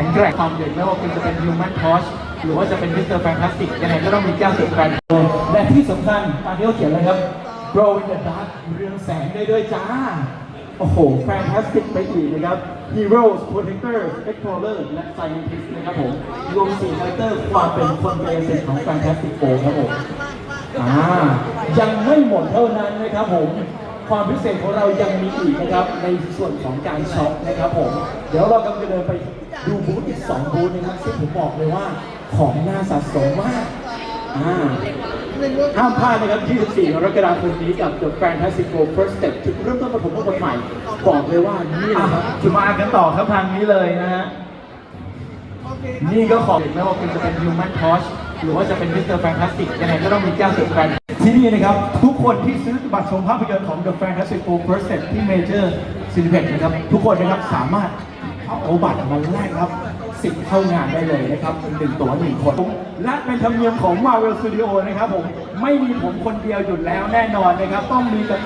ข็งแกร่งความเด่นไม่ว่าคุณจะเป็น Human Torch หรือว่าจะเป็น Mr. Fantastic ยังไงก็ต้องมีแก้วสุดกันและที่สำคัญตามที่เขาเขียนเลยครับ Grow in the dark เรืองแสงได้ด้วยจ้า โอ้โห Fantastic ไปอีกนะครับ Heroes Protectors Explorer และ Scientist นะครับผม รวม4คาแรคเตอร์ความเป็นคนเกษตรของ Fantastic Four ครับผมอ่ายังไม่หมดเท่านั้นนะครับผมความพิเศษของเรายังมีอีกนะครับในส่วนของการช็อปนะครับผม เดี๋ยวเรากำลังจะเดินไป ดูบูธอีก2บูธนะครับซึ่งผมบอกเลยว่าของน่าสะสมมากอ่าห้ามพลาดนะครับ 24 กรกฎาคมนี้กับ The Fantastic Four First Step จุดเริ่มต้นประถมบทใหม่ บอกเลยว่านี่นะครับจะมาอ่านกันต่อครับทางนี้เลยนะฮะ นี่ก็ของไม่ว่าคุณจะเป็น Human Torch หรือว่าจะเป็น Mr. Fantastic ยังไงก็ต้องมีแก้วสุดกันที่นี่นะครับ ทุกคนที่ซื้อบัตรชมภาพยนตร์ของ The Fantastic Four First Step ที่ Major Cineplex นะครับ ทุกคนนะครับสามารถ เอาบัตรมาแลกครับสิทธิ์เข้างานได้เลยนะครับหนึ่งตัวหนึ่งคน และเป็นธรรมเนียมของ Marvel Studio นะครับผม ไม่มีผมคนเดียวหยุดแล้วแน่นอนนะครับ ต้องมีกับ